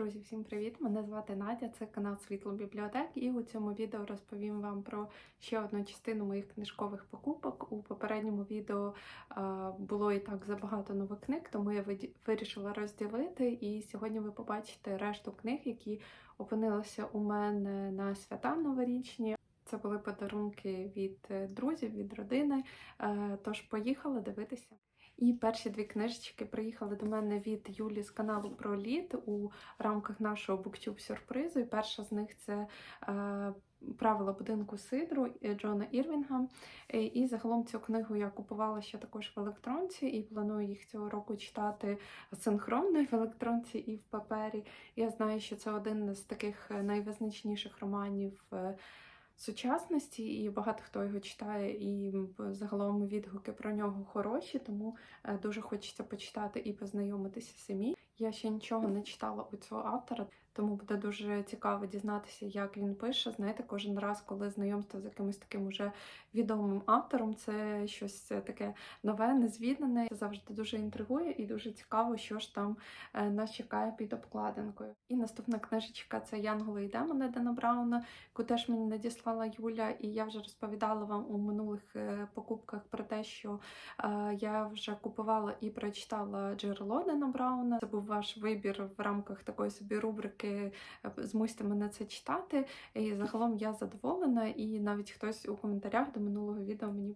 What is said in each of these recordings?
Друзі, всім привіт! Мене звати Надя, це канал Світло Бібліотек, і у цьому відео розповім вам про ще одну частину моїх книжкових покупок. У попередньому відео е, було і так забагато нових книг, тому я вирішила розділити. І сьогодні ви побачите решту книг, які опинилися у мене на свята новорічні. Це були подарунки від е, друзів, від родини. Е, Тож поїхали дивитися. І перші дві книжечки приїхали до мене від Юлі з каналу про літ у рамках нашого буктюб сюрпризу. І перша з них це е, правила будинку Сидру Джона Ірвінга. Е, І загалом цю книгу я купувала ще також в електронці і планую їх цього року читати синхронно в електронці і в папері. Я знаю, що це один з таких е, найвизначніших романів. е, Сучасності, і багато хто його читає, і загалом відгуки про нього хороші, тому е, дуже хочеться почитати і познайомитися самі. Я ще нічого не читала у цього автора, тому буде дуже цікаво дізнатися, як він пише. Знаєте, кожен раз, коли знайомство з якимось таким уже відомим автором, це щось таке нове, незвідане. Це завжди дуже інтригує і дуже цікаво, що ж там е, нас чекає під обкладинкою. І наступна книжечка це Янголи і демони Дена Брауна, яку теж мені надіслала Юля, і я вже розповідала вам у минулих е, покупках про те, що е, я вже купувала і прочитала джерело Дена Брауна. Це був ваш вибір в рамках такої собі рубрики е, Змусьте мене це читати. І загалом я задоволена, і навіть хтось у коментарях до минулого відео мені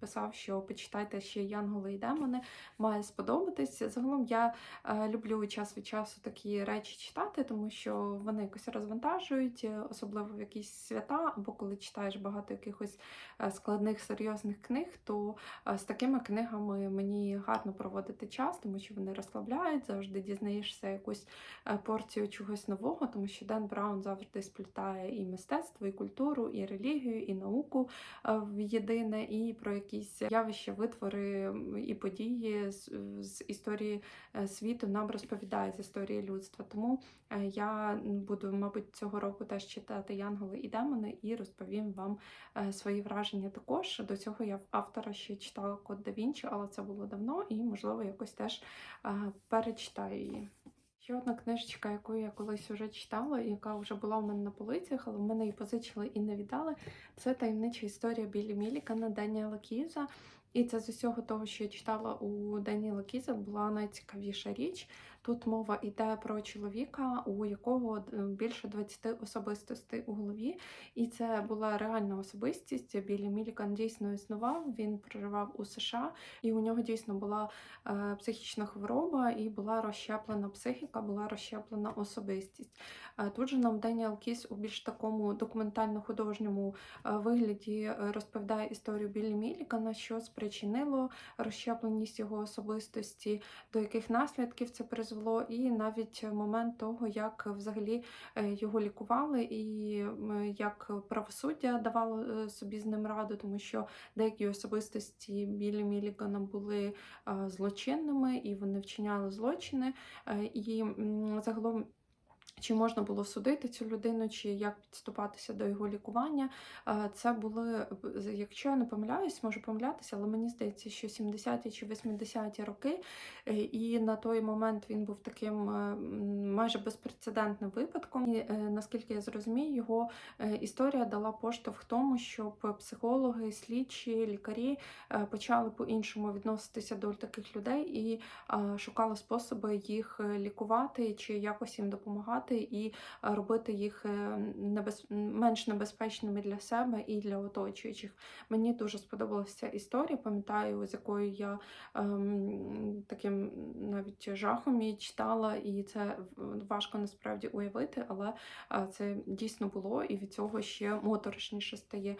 писав, що почитайте ще Янголи і демони, має сподобатись. Загалом я е, люблю час від часу такі речі читати, тому що вони якось розвантажують, е, особливо в якісь свята, або коли читаєш багато якихось складних серйозних книг, то з такими книгами мені гарно проводити час, тому що вони розслабляють, завжди дізнаєшся якусь е, порцію чогось нового, тому що Ден Браун завжди сплітає і мистецтво, і культуру, і релігію, і науку е, в єдине, і про якісь явища, витвори і події з, з історії е, світу нам розповідає з історії людства. Тому я буду, мабуть, цього року теж читати Янголи і демони і розповім вам е, свої враження також. До цього я в автора ще читала Код да Вінчі, але це було давно, і можливо якось теж е, перечитаю її. Ще одна книжечка, яку я колись вже читала, яка вже була у мене на полицях, але в мене її позичили і не віддали. Це таємнича історія Білі Мілікана Даніела Кіза. І це з усього того, що я читала у Даніела Кіза, була найцікавіша річ. Тут мова йде про чоловіка, у якого е, більше 20 особистостей у голові. І це була реальна особистість. Білі Мілікан дійсно існував. Він проживав у США, і у нього дійсно була е, психічна хвороба, і була розщеплена психіка, була розщеплена особистість. Е, Тут же нам Деніел Кіс у більш такому документально-художньому вигляді розповідає історію Білі Мілікана, що спричинило розщепленість його особистості, до яких наслідків це призвело, і навіть момент того, як взагалі е, його лікували, і як правосуддя давало е, собі з ним раду, тому що деякі особистості Білі Мілігана були е, злочинними і вони вчиняли злочини. І загалом. Чи можна було судити цю людину, чи як підступатися до його лікування? Е, Це були, якщо я не помиляюсь, можу помилятися, але мені здається, що 70-ті чи 80-ті роки, е, і на той момент він був таким е, майже безпрецедентним випадком. І наскільки я зрозумію, його історія дала поштовх тому, щоб психологи, слідчі, лікарі почали по-іншому відноситися до таких людей і шукали способи їх лікувати чи якось їм допомагати і е, робити їх е, небез... менш небезпечними для себе і для оточуючих. Мені дуже сподобалася історія. Пам'ятаю, з якою я ем, таким навіть жахом її читала, і це важко насправді уявити, але е, це дійсно було, і від цього ще моторошніше стає.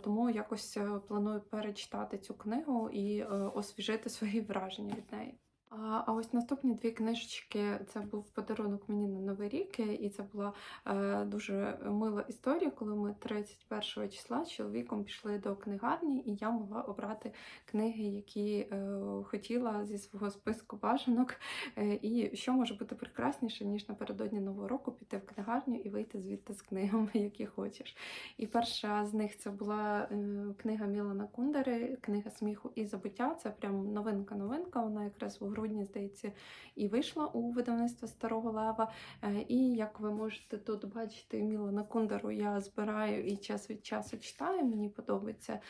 Тому якось планую перечитати цю книгу і освіжити свої враження від неї. А ось наступні дві книжечки це був подарунок мені на Новий рік, і це була е, дуже мила історія, коли ми 31 числа з чоловіком пішли до книгарні, і я могла обрати книги, які е, хотіла зі свого списку бажанок. Е, і що може бути прекрасніше, ніж напередодні нового року піти в книгарню і вийти звідти з книгами, які хочеш. І перша з них це була е, книга Мілана Кундери, книга сміху і забуття. Це прям новинка-новинка. Вона якраз у грудні, здається, і вийшла у видавництво Старого Лева. Е, І як ви можете тут бачити, Мілана Кундеру я збираю і час від часу читаю. Мені подобається.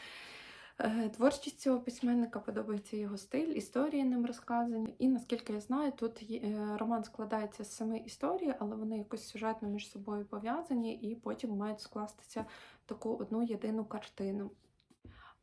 Е, Творчість цього письменника подобається його стиль, історії ним розказані. І наскільки я знаю, тут е, роман складається з семи історій, але вони якось сюжетно між собою пов'язані і потім мають скластися таку одну єдину картину.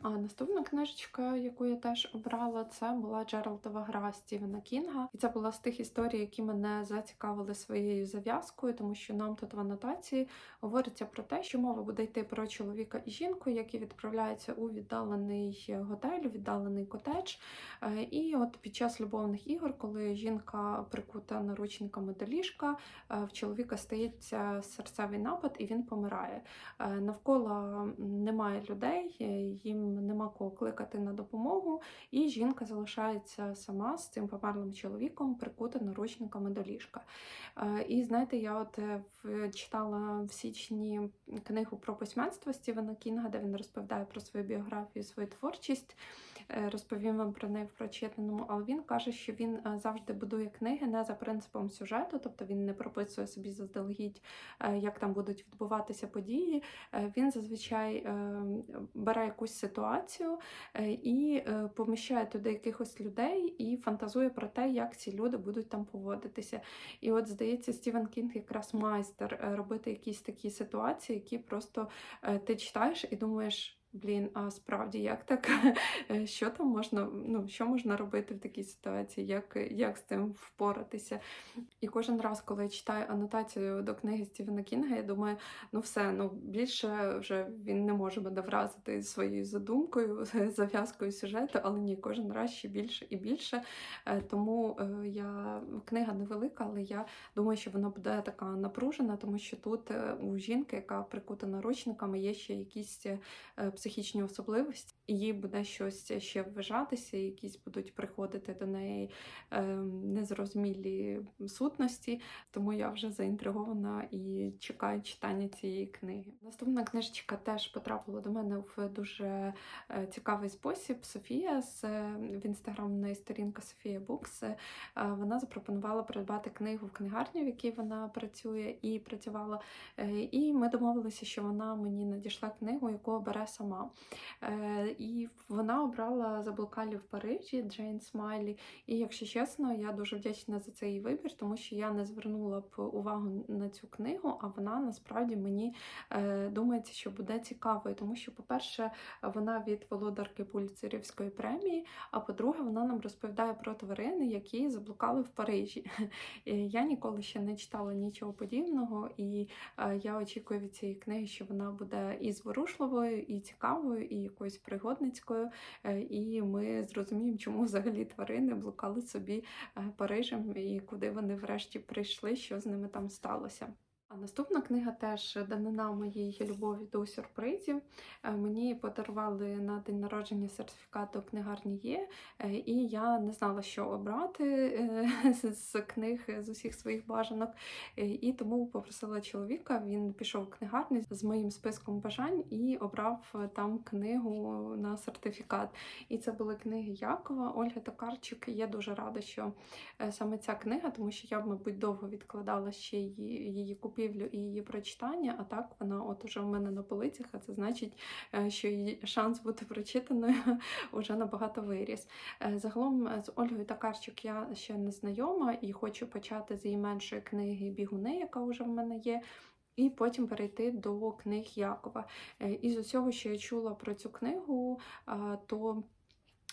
А наступна книжечка, яку я теж обрала, це була Джералдова гра Стівена Кінга. І це була з тих історій, які мене зацікавили своєю зав'язкою, тому що нам тут в анотації говориться про те, що мова буде йти про чоловіка і жінку, які відправляються у віддалений готель, у віддалений котедж. Е, І от під час любовних ігор, коли жінка прикута наручниками до ліжка, е, в чоловіка стається серцевий напад і він помирає. Е, Навколо немає людей, їм нема кого кликати на допомогу, і жінка залишається сама з цим померлим чоловіком, прикута наручниками до ліжка. Е, І знаєте, я от е, читала в січні книгу про письменство Стівена Кінга, де він розповідає про свою біографію, свою творчість. Е, Розповім вам про неї в прочитаному, але він каже, що він завжди будує книги не за принципом сюжету, тобто він не прописує собі заздалегідь, як там будуть відбуватися події. Він зазвичай бере якусь ситуацію е, і е, поміщає туди якихось людей і фантазує про те, як ці люди будуть там поводитися. І от здається, Стівен Кінг якраз майстер е, робити якісь такі ситуації, які просто ти читаєш і думаєш. Блін, а справді як так? Е, Що там можна, ну що можна робити в такій ситуації? Як, як з цим впоратися? І кожен раз, коли я читаю анотацію до книги Стівена Кінга, я думаю, ну все, ну більше вже він не може мене вразити своєю задумкою, зав'язкою сюжету, але ні, кожен раз ще більше і більше. Е, Тому е, я книга невелика, але я думаю, що вона буде така напружена, тому що тут у жінки, яка прикута наручниками, є ще якісь психічні особливості, їй буде щось ще вважатися, якісь будуть приходити до неї е, незрозумілі сутності. Тому я вже заінтригована і чекаю читання цієї книги. Наступна книжечка теж потрапила до мене в дуже е, цікавий спосіб. Софія з е, в інстаграм неї сторінка Софія Букс. е, Вона запропонувала придбати книгу в книгарні, в якій вона працює і працювала. І ми домовилися, що вона мені надійшла книгу, яку обере сама. Е, І вона обрала заблукалі в Парижі Джейн Смайлі. І якщо чесно, я дуже вдячна за цей вибір, тому що я не звернула б увагу на цю книгу, а вона насправді мені е, думається, що буде цікавою, тому що, по-перше, вона від володарки Пуліцерівської премії, а по-друге, вона нам розповідає про тварини, які заблукали в Парижі. І Я ніколи ще не читала нічого подібного, і е, я очікую від цієї книги, що вона буде і зворушливою, і цікавою, і якоюсь пригодницькою. Е, І ми зрозуміємо, чому взагалі тварини блукали собі е, Парижем і куди вони врешті прийшли, що з ними там сталося. Наступна книга теж данина моїй любові до сюрпризів. Е, Мені подарували на день народження сертифікат до книгарні є, е, і я не знала, що обрати е, з- книг з усіх своїх бажанок. І тому попросила чоловіка. Він пішов в книгарню з моїм списком бажань і обрав там книгу на сертифікат. І це були книги Якова, Ольги Токарчик. Я дуже рада, що саме ця книга, тому що я мабуть, довго відкладала ще її, її купівлю і її прочитання. А так вона от уже в мене на полицях, а це значить, е, що її шанс бути прочитаною вже набагато виріс. Е, Загалом е, з Ольгою Токарчик я ще не знайома і хочу почати з її меншої книги Бігуни, яка вже в мене є. І потім перейти до книг Якова. Е, І з усього, що я чула про цю книгу, то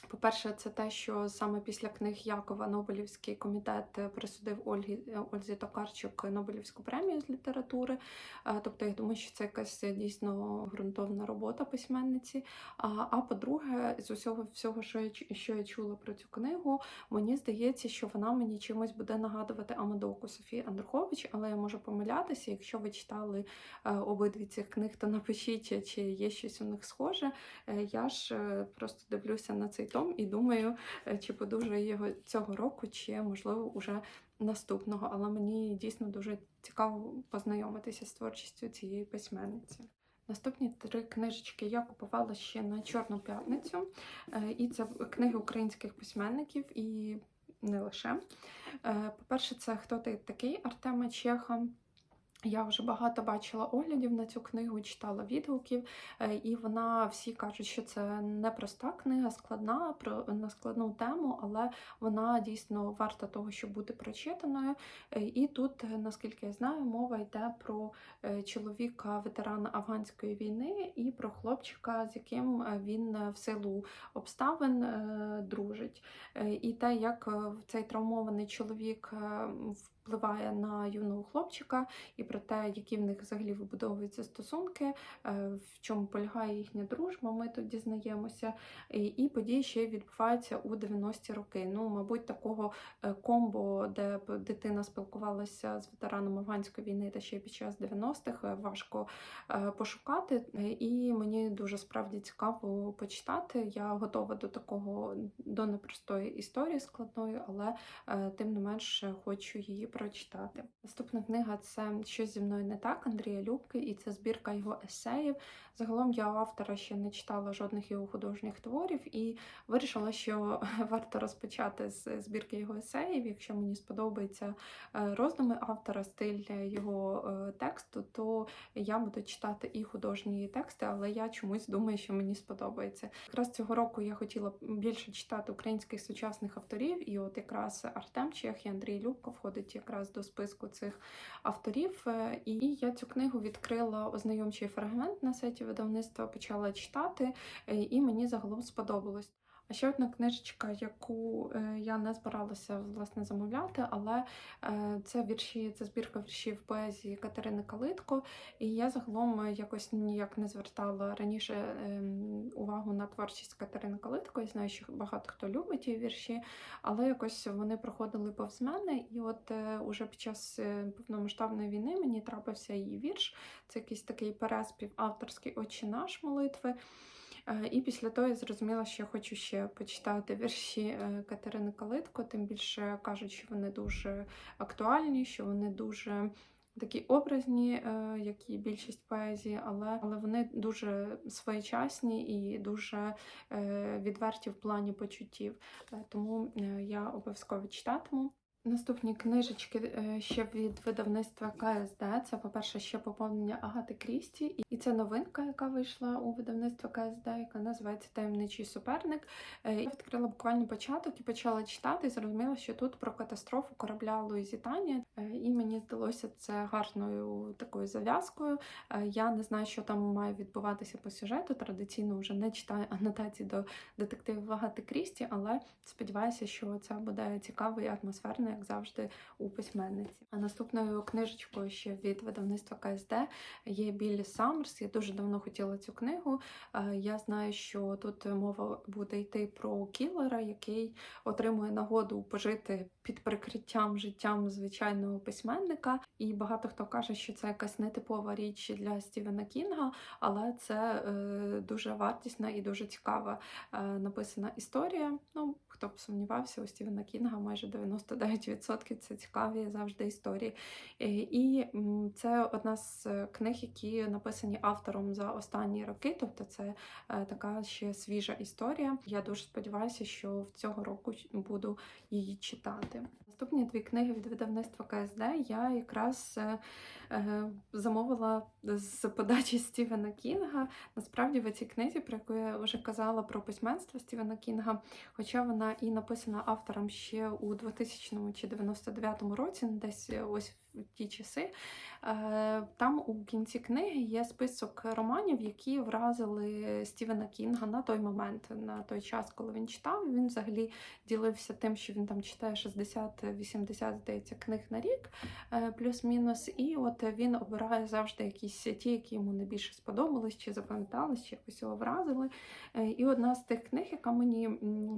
по-перше, це те, що саме після книг Якова Нобелівський комітет е, присудив Ольгі е, Ользі Токарчук Нобелівську премію з літератури. Е, Тобто, я думаю, що це якась дійсно ґрунтовна робота письменниці. А, а по-друге, з усього всього, що я, що я чула про цю книгу, мені здається, що вона мені чимось буде нагадувати Амадоку Софії Андрухович, але я можу помилятися. Якщо ви читали обидві цих книг, то напишіть, чи є щось у них схоже. Я ж просто дивлюся на цей том і думаю, е, чи подужаю його цього року, чи можливо уже наступного. Але мені дійсно дуже цікаво познайомитися з творчістю цієї письменниці. Наступні три книжечки я купувала ще на Чорну п'ятницю, Е, і це книги українських письменників. І не лише. Е, По-перше, це хто ти такий Артема Чеха. Я вже багато бачила оглядів на цю книгу, читала відгуків, е, і вона всі кажуть, що це непроста книга, складна про на складну тему, але вона дійсно варта того, щоб бути прочитаною. Е, І тут, е, наскільки я знаю, мова йде про чоловіка, ветерана афганської війни, і про хлопчика, з яким він в силу обставин дружить. І те, як цей травмований чоловік е, впливає на юного хлопчика і про те, які в них взагалі вибудовуються стосунки, е, в чому полягає їхня дружба, ми тут дізнаємося. І, події ще відбуваються у 90-ті роки. Ну, мабуть, такого е, комбо, де дитина спілкувалася з ветераном афганської війни та ще під час 90-х, е, важко пошукати. І мені дуже справді цікаво почитати. Я готова до такого до непростої історії складної, але тим не менш хочу її прочитати. Наступна книга це Щось зі мною не так Андрія Любки, і це збірка його есеїв. Загалом я у автора ще не читала жодних його художніх творів і вирішила, що варто розпочати з збірки його есеїв. Якщо мені сподобаються е, роздуми автора, стиль його е, тексту, то я буду читати і художні тексти, але я чомусь думаю, що мені сподобається. Якраз цього року я хотіла більше читати українських сучасних авторів, і от якраз Артем Чех і Андрій Любко входить якраз до списку цих авторів. Е, І я цю книгу відкрила ознайомчий фрагмент на сайті видавництва, почала читати, е, і мені загалом сподобалось. А ще одна книжечка, яку е, я не збиралася власне замовляти, але е, це вірші, це збірка віршів поезії Катерини Калитко. І я загалом якось ніяк не звертала раніше ем, увагу на творчість Катерини Калитко. Я знаю, що багато хто любить її вірші, але якось вони проходили повз мене. І от е, уже під час повномасштабної війни мені трапився її вірш. Це якийсь такий переспів авторський «Отче наш молитви. Е, І після того я зрозуміла, що я хочу ще почитати вірші е, Катерини Калитко, тим більше кажуть, що вони дуже актуальні, що вони дуже такі образні, е, як і більшість поезії, але, але вони дуже своєчасні і дуже відверті в плані почуттів. Тому я обов'язково читатиму. Наступні книжечки е, ще від видавництва КСД. Це, по-перше, ще поповнення Агати Крісті, і- це новинка, яка вийшла у видавництва КСД, яка називається Таємничий суперник. Е, Я відкрила буквально початок і почала читати, і зрозуміла, що тут про катастрофу корабля Луїзітанія. Е, І мені здалося це гарною такою зав'язкою. Я не знаю, що там має відбуватися по сюжету. Традиційно вже не читаю анотації до детективів Агати Крісті, але сподіваюся, що це буде цікаво і як завжди, у письменниці. А наступною книжечкою ще від видавництва КСД є Біллі Саммерс. Я дуже давно хотіла цю книгу. Е, Я знаю, що тут мова буде йти про кілера, який отримує нагоду пожити під прикриттям життям звичайного письменника. І багато хто каже, що це якась нетипова річ для Стівена Кінга, але це е, дуже вартісна і дуже цікава е, написана історія. Ну, хто б сумнівався, у Стівена Кінга майже 99% це цікаві завжди історії. Е, І це одна з е, книг, які написані автором за останні роки, тобто це е, така ще свіжа історія. Я дуже сподіваюся, що в цього року буду її читати. Наступні дві книги від видавництва КСД я якраз е, е, замовила з подачі Стівена Кінга. Насправді в цій книзі, про яку я вже казала про письменство Стівена Кінга, хоча вона і написана автором ще у 2000 чи 99 році, десь ось в ті часи. Е, Там у кінці книги є список романів, які вразили Стівена Кінга на той момент, на той час, коли він читав. Він взагалі ділився тим, що він там читає 60-80, здається, книг на рік, е, плюс-мінус. І от він обирає завжди якісь ті, які йому найбільше сподобались, чи запам'ятались, чи якось його вразили. Е, І одна з тих книг, яка мені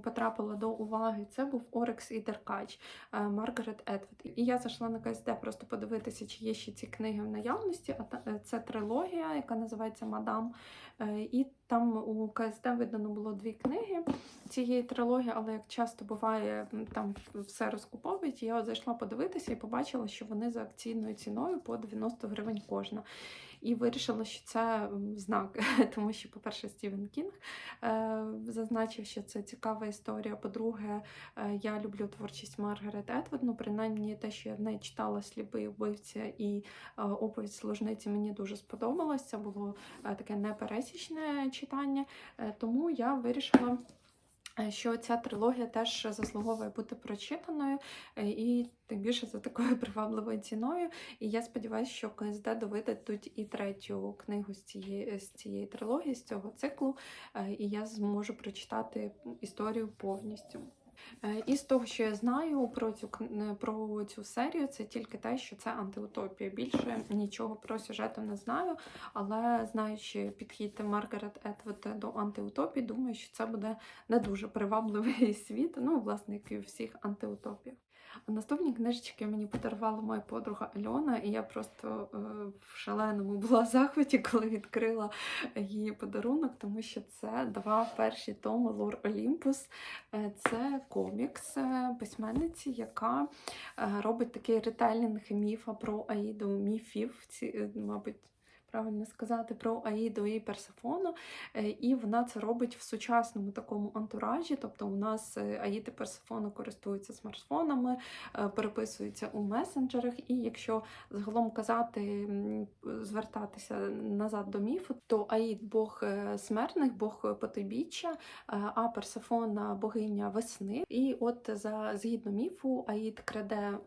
потрапила до уваги, це був Орекс і Деркач Маргарет Етвуд. І я зайшла на КСД просто подивитися, чи є ще ці книги в наявності. А е, це трилогія, яка називається Мадам. Е, І там у КСД видано було дві книги цієї трилогії, але як часто буває, там все розкуповують. Я зайшла подивитися і побачила, що вони за акційною ціною по 90 гривень кожна. І вирішила, що це знак, тому що, по-перше, Стівен Кінг е, зазначив, що це цікава історія. По-друге, е, я люблю творчість Маргарет Етвуд, ну, принаймні те, що я в неї читала сліпий вбивця і е, оповідь служниці, мені дуже сподобалось. Це було таке непересічне читання, тому я вирішила. Е, Що ця трилогія теж заслуговує бути прочитаною, е, і тим більше за такою привабливою ціною. І я сподіваюся, що КСД тут і третю книгу з цієї, з цієї трилогії, з цього циклу, е, і я зможу прочитати історію повністю. Е, І з того, що я знаю про цю кн- про цю серію, це тільки те, що це антиутопія. Більше нічого про сюжету не знаю, але знаючи підхід Маргарет Етвуд до антиутопії, думаю, що це буде не дуже привабливий світ. Ну, власне, як і у всіх антиутопіях. Наступні книжечки мені подарувала моя подруга Альона, і я просто е, в шаленому була захваті, коли відкрила її подарунок, тому що це два перші томи Лор Олімпус. Е, Це комікс е, письменниці, яка е, робить такий ретелінг міфа про Аїду, міфів, ці, е, мабуть. Правильно сказати про Аїду і Персефону, Е, і вона це робить в сучасному такому антуражі. Тобто, у нас е, Аїд і Персефона користуються смартфонами, е, переписуються у месенджерах. І якщо загалом казати, звертатися назад до міфу, то Аїд Бог смертних, Бог потойбіччя, а Персефона богиня весни. І от за згідно міфу, Аїд краде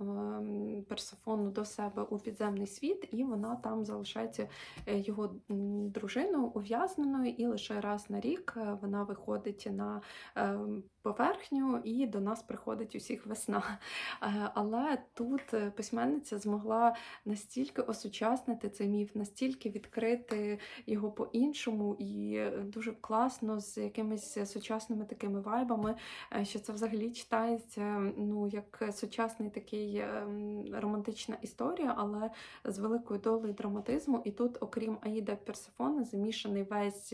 Персефону до себе у підземний світ, і вона там залишається його м, дружиною ув'язненою, і лише раз на рік е, вона виходить на ем, поверхню, і до нас приходить усіх весна. Е, Але тут е, письменниця змогла настільки осучаснити цей міф, настільки відкрити його по-іншому, і е, дуже класно з якимись сучасними такими вайбами, е, що це взагалі читається ну, як сучасний такий ем, романтична історія, але з великою долею драматизму. І тут, окрім Аїда Персефона, замішаний весь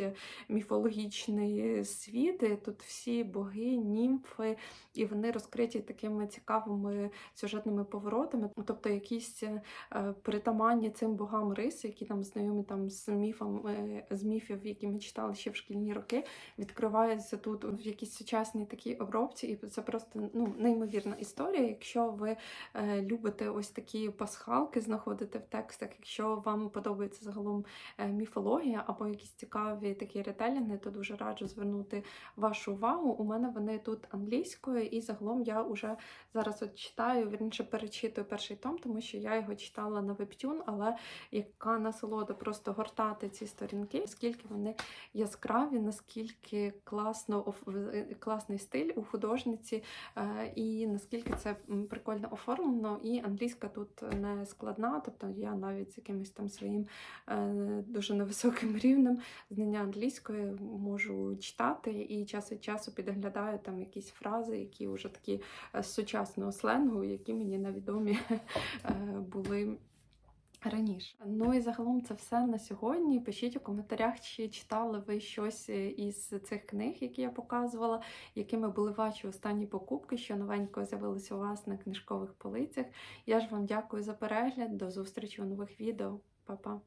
міфологічний світ. І Тут всі боги, німфи, і вони розкриті такими цікавими сюжетними поворотами, тобто якісь е, притаманні цим богам риси, які нам знайомі там з міфами, з міфів, які ми читали ще в шкільні роки, відкриваються тут в якійсь сучасній такій обробці, і це просто ну, неймовірна історія. Якщо ви е, любите ось такі пасхалки знаходити в текстах, якщо вам подобається загалом е, міфологія або якісь цікаві такі ретелінги, то дуже раджу звернути вашу увагу. У мене вони тут англійською, і загалом я вже зараз от читаю, вірніше перечитую перший том, тому що я його читала на вебтюн, але яка насолода просто гортати ці сторінки, скільки вони яскраві, наскільки класно е, класний стиль у художниці, е, і наскільки це прикольно оформлено. І англійська тут не складна, тобто я навіть з якимось там своїм дуже невисоким рівнем знання англійської можу читати і час від часу підглядаю там якісь фрази, які вже такі е, з сучасного сленгу, які мені невідомі е, були. Раніше. Ну і загалом це все на сьогодні. Пишіть у коментарях, чи читали ви щось е, із цих книг, які я показувала, якими були ваші останні покупки, що новенького з'явилося у вас на книжкових полицях. Я ж вам дякую за перегляд. До зустрічі у нових відео. Па-па!